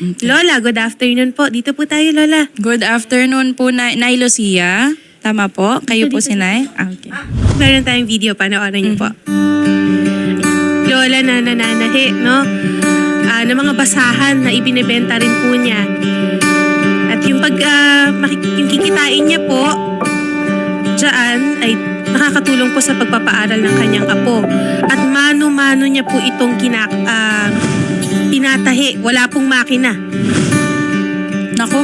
Lola, good afternoon po. Dito po tayo, Lola. Good afternoon po, na Nay Lucia. Tama po? Kayo po si Nay? Ah, Okay. Meron tayong video, panoorin niyo po. Lola na nananahi, no? Ah, ng mga basahan na ibinebenta rin po niya. At yung pag ah, makik- yung kikitain niya po, dyan ay nakakatulong po sa pagpapaaral ng kanyang apo. At mano-mano niya po itong kinak, ah, tinatahi. Wala pong makina. Nako.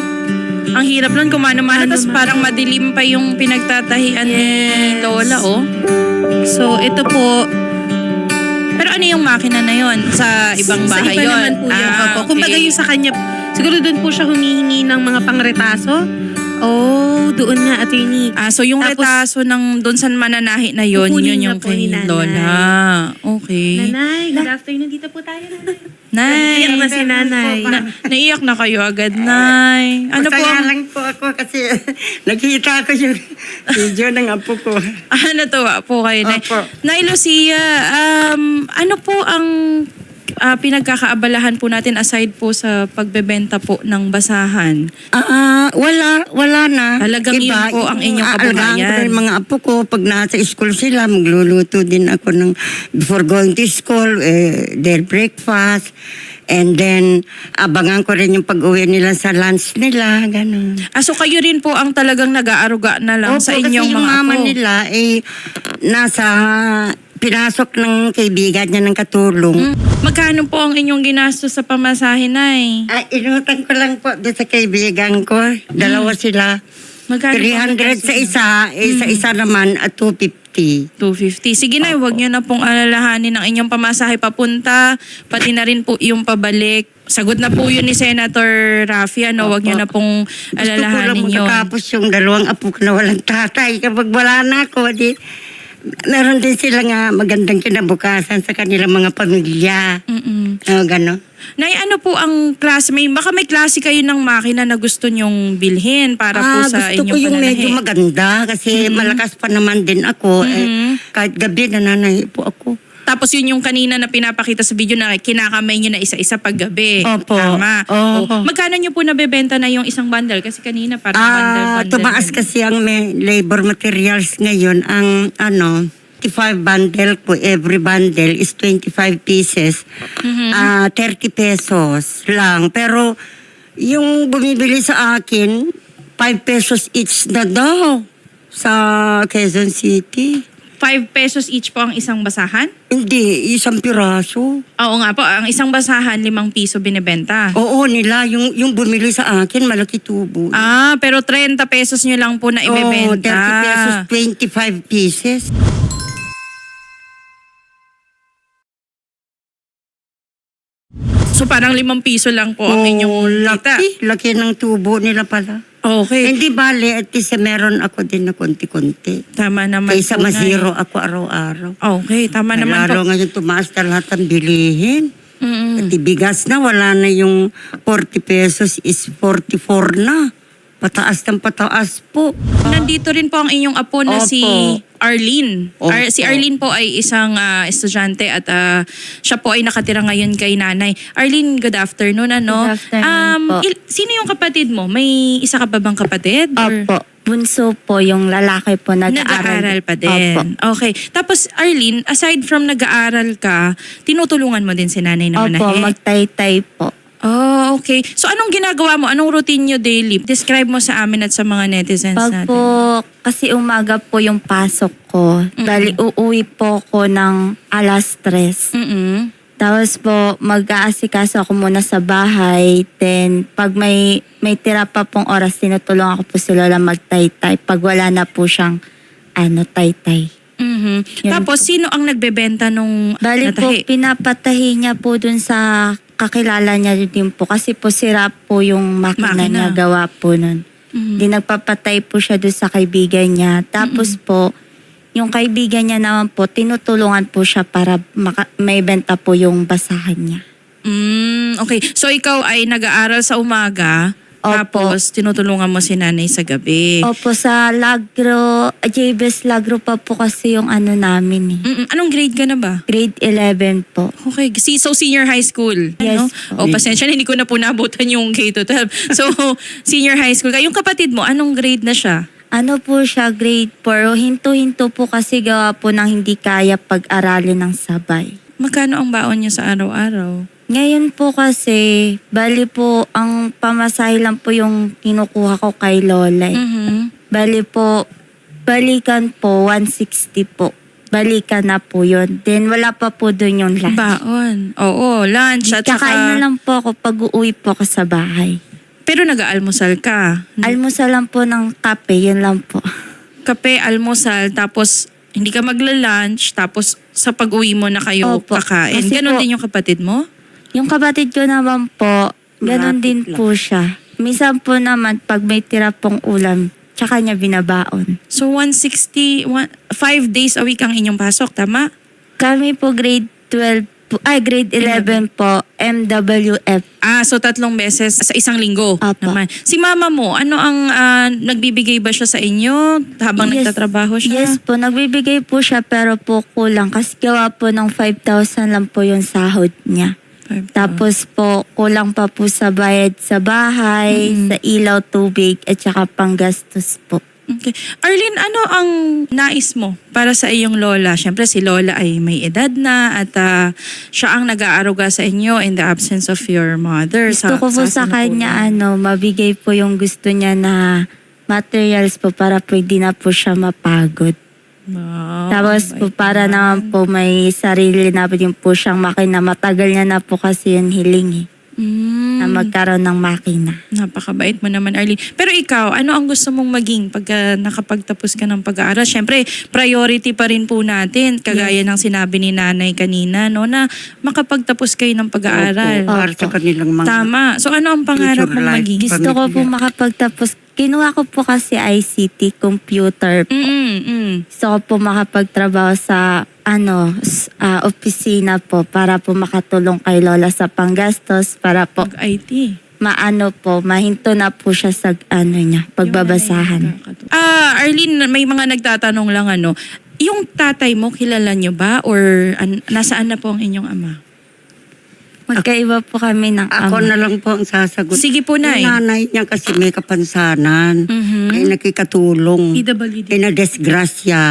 Ang hirap nun kumano-mano. Mano-mano. Tapos parang madilim pa yung pinagtatahian ni Yes. Lola, oh. So, ito po, Pero ano yung makina na yon Sa ibang sa bahay iba yun? naman po yun. Ah, Opo. Kumbaga okay. yung sa kanya, siguro doon po siya humihingi ng mga pangretaso. Oh, doon nga, attorney. Ah, so yung Tapos- retaso ng doon sa mananahi na yun, Kukunin yun yung ni kay. Lola. Okay. Nanay, good afternoon. Dito po tayo, nanay. Nay. Naiiyak na si nanay. Na, naiyak na kayo agad, Nay. Ano po Masaya ang... lang po ako kasi nakita ko yung video ng apo ko. Ah, natuwa po kayo, Nay. Opo. Nay Lucia, um, ano po ang ah, pinagkakaabalahan po natin aside po sa pagbebenta po ng basahan? Ah, wala, wala na. Talagang yun po ang inyong yung aalagaan kabuhayan. ko mga apo ko. Pag nasa school sila, magluluto din ako ng, before going to school, eh, their breakfast. And then, abangan ko rin yung pag-uwi nila sa lunch nila, ganun. Ah, so kayo rin po ang talagang nag-aaruga na lang Opo, sa inyong kasi yung mga mama apo? nila, eh, nasa, pinasok ng kaibigan niya ng katulong. Hmm. Magkano po ang inyong ginastos sa pamasahe, Nay? Ay, inutang ko lang po doon sa kaibigan ko. Dalawa sila. Magkano po ang 300 sa isa, eh, sa isa naman at 250. 250. Sige na, huwag nyo na pong alalahanin ang inyong pamasahe papunta, pati na rin po yung pabalik. Sagot na po yun ni Senator Raffy, ano, huwag nyo na pong Gusto ko lang alalahanin yun. makatapos yung dalawang apo ko na walang tatay. Kapag wala na ako, di, meron din sila nga magandang kinabukasan sa kanilang mga pamilya. Mm-mm. O, gano'n. Nay, ano po ang klase? May, baka may klase kayo ng makina na gusto nyong bilhin para po Ah, sa gusto ko yung pananahe. medyo maganda kasi malakas pa naman din ako. Eh, kahit gabi nananahi po ako. Tapos yun yung kanina na pinapakita sa video na kinakamay nyo na isa-isa pag gabi. Opo. Tama. Oo. O, Magkano nyo po nabebenta na yung isang bundle? Kasi kanina parang Ah, bundle-bundle. tumaas kasi ang may labor materials ngayon. Ang ano, 25 bundle po, every bundle is 25 pieces. Mhm. Ah, 30 pesos lang. Pero yung bumibili sa akin, 5 pesos each na daw sa Quezon City. 5 pesos each po ang isang basahan? Hindi, isang piraso. Oo nga po, ang isang basahan, limang piso binibenta. Oo, nila, yung, yung bumili sa akin, malaki tubo. Ah, pero 30 pesos nyo lang po na Oo, ibebenta. 30 pesos, 25 pieces. So parang limang piso lang po ang Oo, inyong kita. laki, laki ng tubo nila pala. Okay. Hindi bale, at least meron ako din na konti-konti. Tama naman Kaysa po, Nay. masiro ako araw-araw. Okay, tama naman Lalo po. ngayon tumaas na lahat ng bilihin. Mm-mm. Pati bigas na, wala na yung 40 pesos is 44 na. Pataas ng pataas po. Nandito rin po ang inyong apo na Opo. si Arlene. Opo. Ar- si Arlene po ay isang ah, estudyante at ah, siya po ay nakatira ngayon kay nanay. Arlene, good afternoon. Ano? Good afternoon po. il- sino yung kapatid mo? May isa ka ba bang kapatid? Or- Opo. Bunso po yung lalaki po nag-aaral. Nag-aaral pa Opo. din. Okay. Tapos Arlene, aside from nag-aaral ka, tinutulungan mo din si nanay na Opo, manahe? magtaytay po. Oh, okay. So anong ginagawa mo? Anong routine nyo daily? Describe mo sa amin at sa mga netizens Pag natin. po, kasi umaga po yung pasok ko. Dali uuwi po ko ng alas tres. Mm-mm. Tapos po, mag-aasikaso ako muna sa bahay. Then, pag may may tira pa pong oras, tinutulungan ko po si Lola magtaytay. Pag wala na po siyang ano, taytay. Mhm. Yan Tapos sino ang nagbebenta nung Bali po, natahi? pinapatahi niya po dun sa kakilala niya din po. Kasi po sira po yung makina, Makina. niya gawa po nun. Mhm. Di nagpapatay po siya dun sa kaibigan niya. Tapos po, yung kaibigan niya naman po, tinutulungan po siya para maka- may benta po yung basahan niya. Mm, okay. So ikaw ay nag-aaral sa umaga, Opo. Tapos, tinutulungan mo si nanay sa gabi. Opo, sa Lagro, JBS Lagro pa po kasi yung ano namin eh. Mm-mm. Anong grade ka na ba? Grade 11 po. Okay, si so senior high school. Yes Ano? po. O pasensya na, hindi ko na po nabutan yung K-12. So, senior high school ka. Yung kapatid mo, anong grade na siya? Ano po siya, grade 4. Hinto-hinto po kasi gawa po ng hindi kaya pag-aralin ng sabay. Magkano ang baon niya sa araw-araw? Ngayon po kasi, bali po, ang pamasahe lang po yung kinukuha ko kay Lola. eh. Mhm. Bali po, balikan po, 160 po. Balikan na po yun. Then wala pa po doon yung lunch. Baon. Oo, lunch at Kakain na saka... lang po ako pag uuwi po ako sa bahay. Pero nag-aalmusal ka. Almusal lang po ng kape, yun lang po. Kape, almusal, tapos hindi ka magla-lunch, tapos sa pag-uwi mo na kayo Opo. kakain. Kasi Ganon po- din yung kapatid mo? Yung kapatid ko naman po, ganun Malapit din lang. po siya. Minsan po naman, pag may tira pong ulam, tsaka niya binabaon. So 160, one, five days a week ang inyong pasok, tama? Kami po grade 12 po, ay grade 11 po, MWF. Ah, so tatlong beses sa isang linggo Apo. naman. Si mama mo, ano ang ah, nagbibigay ba siya sa inyo habang Yes. nagtatrabaho siya? Yes po, nagbibigay po siya pero po kulang kasi gawa po ng 5,000 lang po yung sahod niya. Five- Tapos po, kulang pa po sa bayad sa bahay, sa ilaw, tubig, at saka panggastos po. Okay. Arlene, ano ang nais mo para sa iyong lola? Siyempre si lola ay may edad na at ah, siya ang nag-aaruga sa inyo in the absence of your mother. Gusto ko po sa kanya, ano, mabigay po yung gusto niya na materials po para pwede na po siya mapagod. Wow, Tapos po para naman po may sarili na din po siyang makina. Matagal niya na po kasi yung hiling eh, Mm, na magkaroon ng makina. Napakabait mo naman, Arlene. Pero ikaw, ano ang gusto mong maging pagka nakapagtapos ka ng pag-aaral? Siyempre, priority pa rin po natin, kagaya ng sinabi ni nanay kanina, no, na makapagtapos kayo ng pag-aaral. Opo, para sa kanilang mga... Tama. So ano ang pangarap Future mong life. maging? Gusto ko po Pamilya. makapagtapos. Kinuha ko po kasi ICT, computer. Mm, mm. Gusto ko po makapagtrabaho sa ano, ah, opisina po para po makatulong kay Lola sa panggastos para po Mag-IT. maano po, mahinto na po siya sa ano niya, pagbabasahan. Ah, Arlene, may mga nagtatanong lang ano. Yung tatay mo, kilala nyo ba? Or an- nasaan na po ang inyong ama? Magkaiba po kami ng Ako ama. na lang po ang sasagot. Sige po, Nay. Yung nanay niya kasi may kapansanan. Mhm. Ay nakikatulong. PWD. Ay nadesgrasya.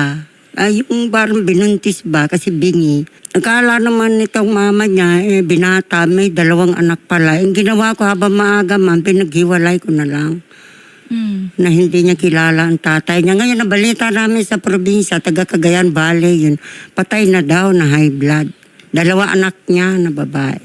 Ay, yung parang binuntis ba kasi bingi. Akala naman nitong mama niya, eh, binata, may dalawang anak pala. Yung ginawa ko habang maaga man, pinaghiwalay ko na lang. Mm. na hindi niya kilala ang tatay niya. Ngayon, nabalita namin sa probinsya, taga Cagayan Valley yun, patay na daw na high blood. Dalawa anak niya na babae.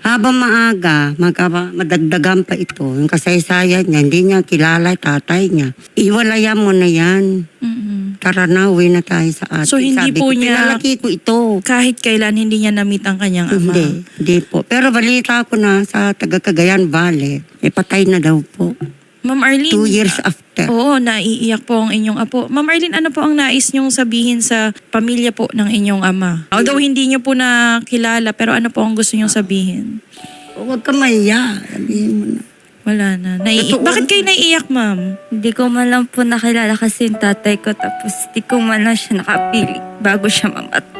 Habang maaga, magka, madagdagan pa ito, yung kasaysayan niya, hindi niya kilala tatay niya. Iwalayan mo na yan. Mm-mm. Tara na, uwi na tayo sa atin. So, hindi Sabi po ko, niya- Pinalaki ko ito. Kahit kailan hindi niya na-meet ang kanyang ama. Hindi, hindi po. Pero balita ko na sa taga Cagayan Valley, eh, patay na daw po. Ma'am Arlene. Two years after. Oo, naiiyak po ang inyong apo. Ma'am Arlene, ano po ang nais niyong sabihin sa pamilya po ng inyong ama? Although hindi niyo po na kilala, pero ano po ang gusto niyong sabihin? Huwag ka maiya. Sabihin mo na. Wala na. Nai- Totoo. Bakit kayo naiiyak, ma'am? Hindi ko man lang po nakilala kasi yung tatay ko tapos di ko man lang siya nakapili bago siya mamatay.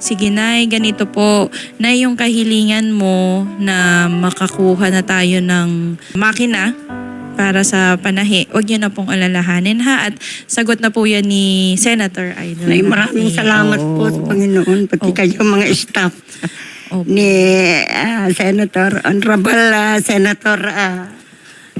Sige, Nay, ganito po. Nay, yung kahilingan mo na makakuha na tayo ng makina para sa panahi, huwag niyo na pong alalahanin ha. At sagot na po yan ni Senator Idol. Nay, maraming salamat po sa Panginoon, pati Oh. kayo mga staff Opo. ni ah, Senator, Honorable ah, Senator ah,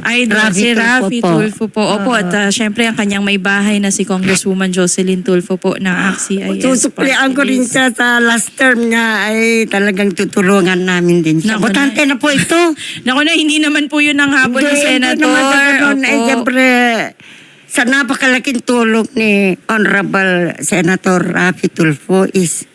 Idol, Rafi si Rafi Tulfo Tulfo po. po. Opo, at ah, syempre ang kanyang may bahay na si Congresswoman Jocelyn Tulfo po ng AXI-IS. Susuklian ko rin siya sa last term niya ay talagang tutulungan namin din siya. Naku, Botante na po ito. Naku na, hindi naman po yun ang habol ni Hindi, Senator. Naman sa ganun. Eh, Opo. siyempre, sa napakalaking tulong ni Honorable Senator Rafi Tulfo is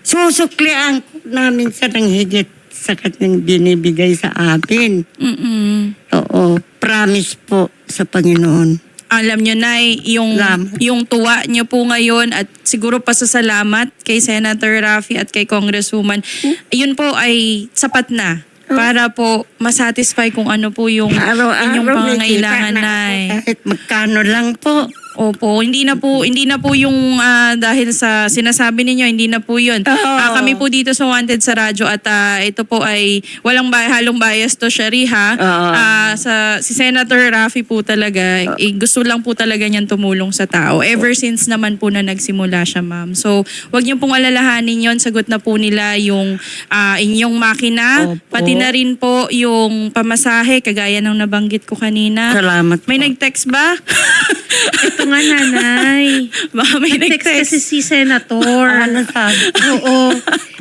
susuklian namin siya ng higit sa kanyang binibigay sa amin. Mm-mm. Oo, promise po sa Panginoon. alam nyo na yung, Salamat. yung tuwa nyo po ngayon at siguro pasasalamat kay Senator Rafi at kay Congresswoman, yun po ay sapat na para po masatisfy kung ano po yung Araw-araw inyong may pangangailangan na na kahit magkano lang po. Opo, hindi na po hindi na po yung ah, dahil sa sinasabi ninyo, hindi na po 'yun. Ah, kami po dito sa Wanted sa radyo at ah, ito po ay walang ba- halong bias to Shari ha. Oo. Ah, sa si Senator Raffy po talaga, eh, gusto lang po talaga niyan tumulong sa tao. Ever since naman po na nagsimula siya, ma'am. So, wag niyo pong alalahanin 'yon. Sagot na po nila yung ah, inyong makina, Opo. pati na rin po yung pamasahe kagaya ng nabanggit ko kanina. Salamat May po. nag-text ba? Ito nga nanay. Baka may Nag-text kasi si Senator. Ano sabi? Oo.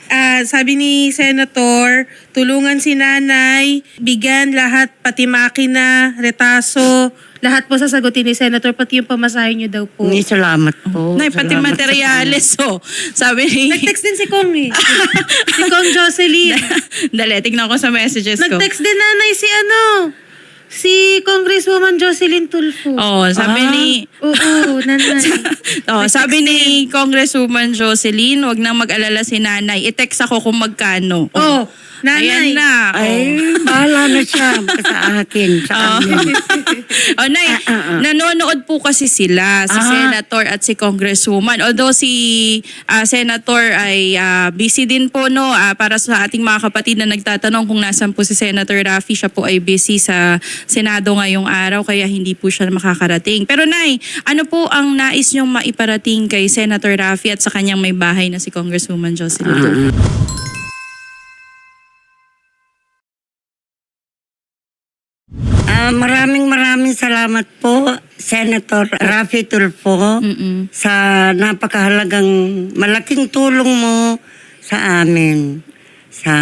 Ah, sabi ni Senator, tulungan si nanay, bigyan lahat, pati makina, retaso, lahat po sasagutin ni Senator, pati yung pamasahe niyo daw po. Ni salamat po. Nay, pati Salamat sa materyales. So, sabi ni... Nag-text din si Kong eh. si Kong Jocelyn. Dali, tignan ko sa messages ko. Nag-text din nanay si ano, si Congresswoman Jocelyn Tulfo. Oh, sabi Ah. ni... Oo, nanay. Oh, sabi ni Congresswoman Jocelyn, wag nang mag-alala si nanay. I-text ako kung magkano. Oh, Ayan nanay. na. Oh. Ay, bahala na siya sa akin, sa amin. oh, Nay, nanonood po kasi sila, si Ah. Senator at si Congresswoman. Although si ah, Senator ay ah, busy din po, no? Ah, para sa ating mga kapatid na nagtatanong kung nasan po si Senator Raffy, siya po ay busy sa Senado ngayong araw, kaya hindi po siya makakarating. Pero Nay, ano po ang nais niyong maiparating kay Senator Raffy at sa kanyang may bahay na si Congresswoman Jocelyn Tulfo? Ah, maraming maraming salamat po, Senator Rafi Tulfo, Mm-mm. sa napakahalagang malaking tulong mo sa amin. Sa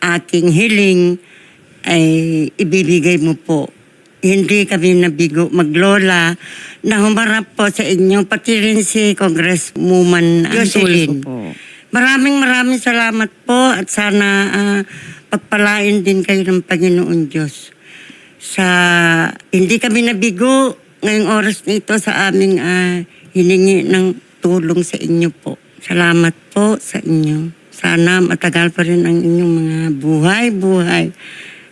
aking hiling ay ibibigay mo po. Hindi kami nabigo maglola na humarap po sa inyo, pati rin si Congresswoman Jocelyn. po. Maraming maraming salamat po at sana ah, pagpalain din kayo ng Panginoon Diyos. Sa hindi kami nabigo ngayong oras na ito sa aming ah, hiningi ng tulong sa inyo po. Salamat po sa inyo. Sana matagal pa rin ang inyong mga buhay-buhay.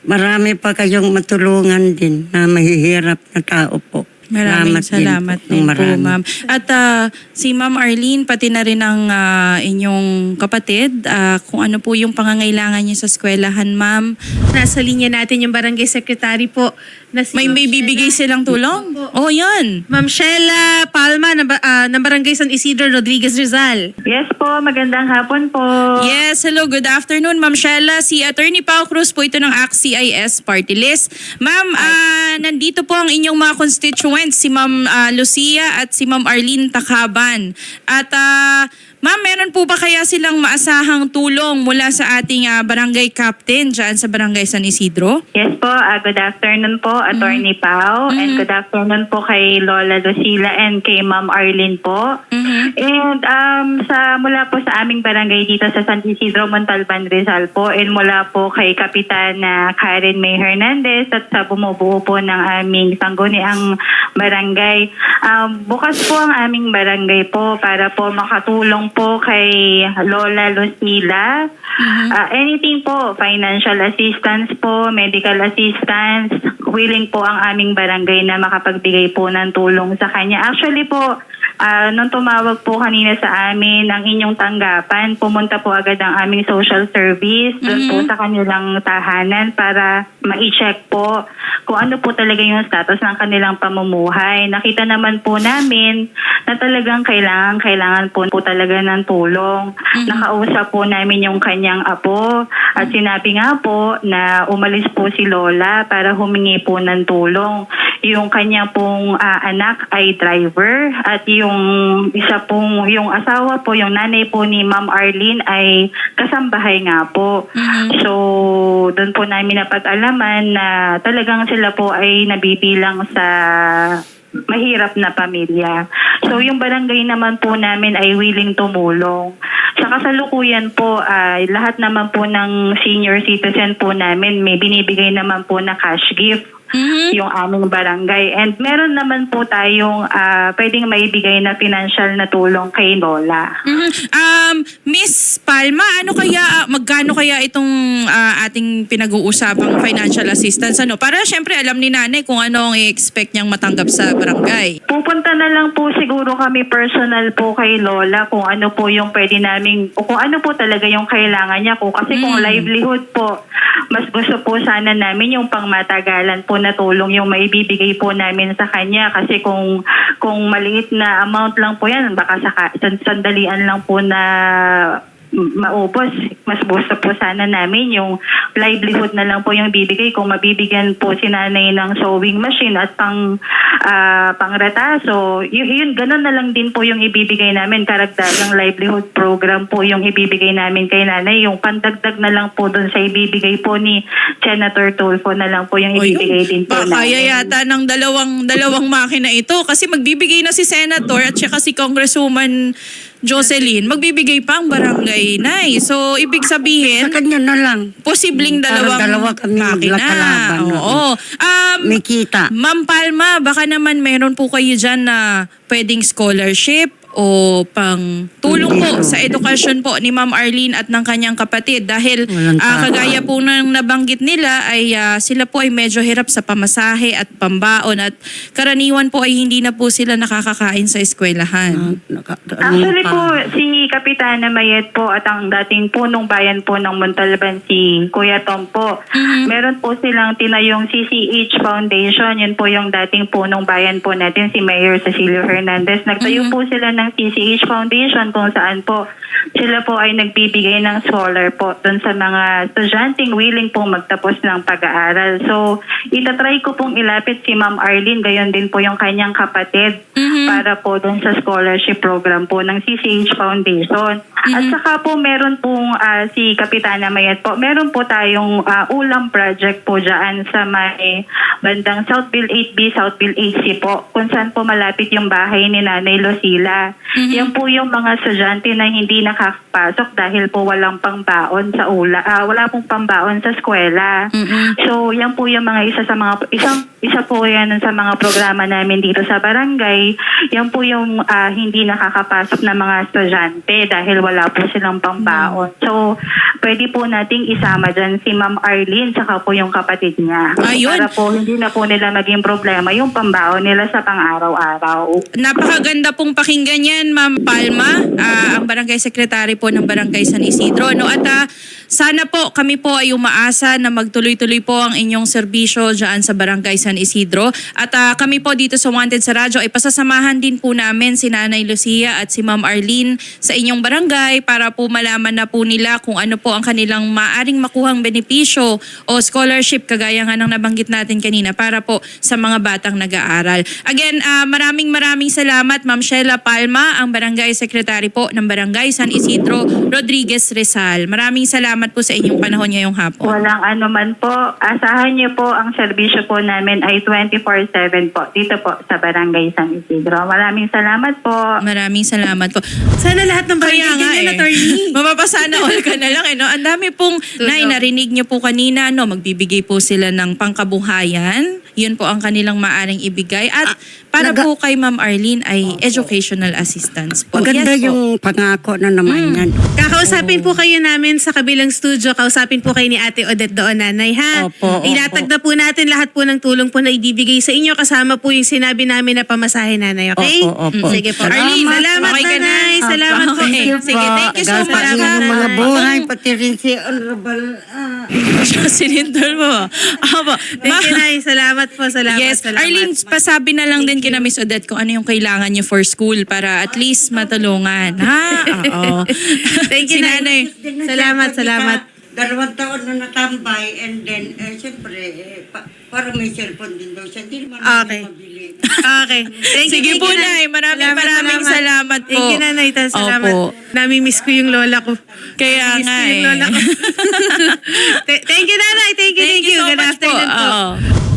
Marami pa kayong matulungan din na mahihirap na tao po. Maraming din salamat po ng din po, ma'am. At ah, si Ma'am Arlene, pati na rin ang ah, inyong kapatid, ah, kung ano po yung pangangailangan niya sa eskwelahan, ma'am. Nasa linya natin yung barangay secretary po. Na si May may bibigay silang tulong? Oh, yan. Ma'am Sheila Palma ng, ba- ah, ng barangay San Isidro Rodriguez Rizal. Yes po, magandang hapon po. Yes, hello, good afternoon, Ma'am Shella. Si Attorney Pao Cruz po ito ng ACT-CIS Party List. Ma'am, ah, nandito po ang inyong mga constituents, si Ma'am ah, Lucia at si Ma'am Arlene Takaban. At ah, Ma'am, meron po ba kaya silang maasahang tulong mula sa ating ah, barangay captain dyan sa barangay San Isidro? Yes po, ah, good afternoon po, Attorney Pao. And good afternoon po kay Lola Lucila and kay Ma'am Arlene po. Mhm. And um, sa mula po sa aming barangay dito sa San Isidro, Montalban, Rizal po. And mula po kay Kapitan na Karen May Hernandez at sa bumubuo po ng aming sangguniang barangay. Um, bukas po ang aming barangay po para po makatulong po kay Lola Lucila. Ah, anything po, financial assistance po, medical assistance, willing po ang aming barangay na makapagbigay po ng tulong sa kanya. Actually po, ah, nung tumawag po kanina sa amin ang inyong tanggapan, pumunta po agad ang aming social service doon po sa kanilang tahanan para ma-check po kung ano po talaga yung status ng kanilang pamumuhay. Nakita naman po namin na talagang kailangan, kailangan po, po talaga ng tulong. Nakausap po namin yung kanyang apo at sinabi nga po na umalis po si Lola para humingi po ng tulong. Yung kanya pong ah, anak ay driver at yung isa pong, yung asawa po, yung nanay po ni Ma'am Arlene ay kasambahay nga po. So, doon po namin napag-alaman na talagang sila po ay nabibilang sa mahirap na pamilya. So yung barangay naman po namin ay willing tumulong. Sa kasalukuyan po ay lahat naman po ng senior citizen po namin may binibigay naman po na cash gift. Mhm. yung aming barangay. And meron naman po tayong ah, pwedeng maibigay na financial na tulong kay Lola. Mhm. Um, Miss Palma, ano kaya, magkano kaya itong ah, ating pinag-uusapang financial assistance? Ano? Para syempre alam ni nanay kung ano ang i-expect niyang matanggap sa barangay. Pupunta na lang po siguro kami personal po kay Lola kung ano po yung pwede namin o kung ano po talaga yung kailangan niya po. Kasi kung Mm. livelihood po, mas gusto po sana namin yung pangmatagalan po na tulong yung maibibigay po namin sa kanya. Kasi kung kung maliit na amount lang po yan, baka san- sandalian lang po na maubos. Mas gusto po sana namin yung livelihood na lang po yung bibigay. Kung mabibigyan po si nanay ng sewing machine at pang ah, pangrataso, yun, yun, ganun na lang din po yung ibibigay namin. Karagdagang livelihood program po yung ibibigay namin kay nanay. Yung pandagdag na lang po dun sa ibibigay po ni Senator Tulfo na lang po yung O, yun. ibibigay din po Baka kaya namin. yata ng dalawang dalawang makina ito kasi magbibigay na si Senator at saka si Congresswoman Jocelyn, magbibigay pa ang barangay na So, ibig Sa sabihin, kanya na lang. posibleng Parang dalawang dalawa kami makina. magkalaban, Oo. Um, May kita. Ma'am Palma, baka naman meron po kayo dyan na pwedeng scholarship o pang tulong po sa edukasyon po ni Ma'am Arlene at ng kanyang kapatid dahil Walang ah, kagaya po ng nabanggit nila ay ah, sila po ay medyo hirap sa pamasahe at pambaon at karaniwan po ay hindi na po sila nakakakain sa eskwelahan. Actually ano po, pa. si Kapitana Mayet po at ang dating punong bayan po ng Montalban, si Kuya Tom po, Mhm. meron po silang tinayong CCH Foundation. Yun po yung dating punong bayan po natin, si Mayor Cecilio Hernandez. Nagtayo Mhm. po sila ng CCH Foundation kung saan po sila po ay nagbibigay ng scholar po dun sa mga estudyanteng willing po magtapos ng pag-aaral. So, itatry ko pong ilapit si Ma'am Arlene, gayon din po yung kanyang kapatid Mhm. para po dun sa scholarship program po ng CCH Foundation. At saka po meron pong ah, si Kapitana Mayet po, meron po tayong ah, ulam project po dyan sa may bandang Southville 8B, Southville 8C po, kung saan po malapit yung bahay ni Nanay Lucila. Yan po yung mga estudyante na hindi nakakapasok dahil po walang pangbaon sa ula, ah, wala pong pambaon sa eskwela. Mhm. So, yan po yung mga isa sa mga isang isa po yan sa mga programa namin dito sa barangay. Yan po yung ah, hindi nakakapasok na mga estudyante dahil wala po silang pambaon. So, pwede po nating isama dyan si Ma'am Arlene saka po yung kapatid niya. Ayun. Para po hindi na po nila maging problema yung pambaon nila sa pang-araw-araw. Napakaganda pong pakinggan yan, Ma'am Palma, ah, ang barangay secretary po ng Barangay San Isidro. No? At ah, sana po kami po ay umaasa na magtuloy-tuloy po ang inyong serbisyo dyan sa Barangay San Isidro. At ah, kami po dito sa Wanted sa Radyo ay pasasamahan din po namin si Nanay Lucia at si Ma'am Arlene sa inyong barangay para po malaman na po nila kung ano po ang kanilang maaring makuhang benepisyo o scholarship kagaya nga ng nabanggit natin kanina para po sa mga batang nag-aaral. Again, ah, maraming maraming salamat Ma'am Sheila Palma, ang Barangay Secretary po ng Barangay San Isidro Rodriguez Rizal. Maraming salamat po sa inyong panahon ngayong hapon. Walang ano man po. Asahan niyo po ang serbisyo po namin ay 24-7 po dito po sa Barangay San Isidro. Maraming salamat po. Maraming salamat po. Sana lahat ng Kaya nga eh. attorney. Mapapasana all ka na lang eh. No? Ang dami pong, Nay, narinig niyo po kanina, no? magbibigay po sila ng pangkabuhayan. Yun po ang kanilang maaring ibigay. At para naga- po kay Ma'am Arlene ay educational assistance po. Maganda Yes po. yung pangako na naman yan. Kakausapin po kayo namin sa kabilang studio. Kausapin po kayo ni Ate Odette doon, nanay, ha? Opo, opo. Ilatag na po natin lahat po ng tulong po na ibibigay sa inyo. Kasama po yung sinabi namin na pamasahe, nanay, okay? Opo, opo. Sige po. Salamat. Arlene, salamat, Okay ka na? nanay. Salamat po. Okay. Sige, thank you so Gaspar much. ng ha? mga buhay, pati rin si Honorable ah, Sinintol mo. Aba, Thank you, Nay. Salamat po. Salamat. Yes, salamat. Arlene, pasabi na lang din kina Miss Odette kung ano yung kailangan niyo for school para at least matulungan. Ha? Oo. Thank you, Si Nay. Nanay. Salamat, salamat. Dalawang taon na natambay and then, eh, siyempre, eh, pa, para may cellphone din daw siya. Hindi naman Okay. namin mabili. Okay. Thank you, Sige thank po, Nay. Maraming maraming salamat po. Thank you, Nanay. Ta- Salamat. Opo. Nami-miss ko yung lola ko. Kaya Nami-miss nga ko yung eh. lola ko. Th- thank you, Nanay. Thank you, thank, you. so Good much po. afternoon po. Oo.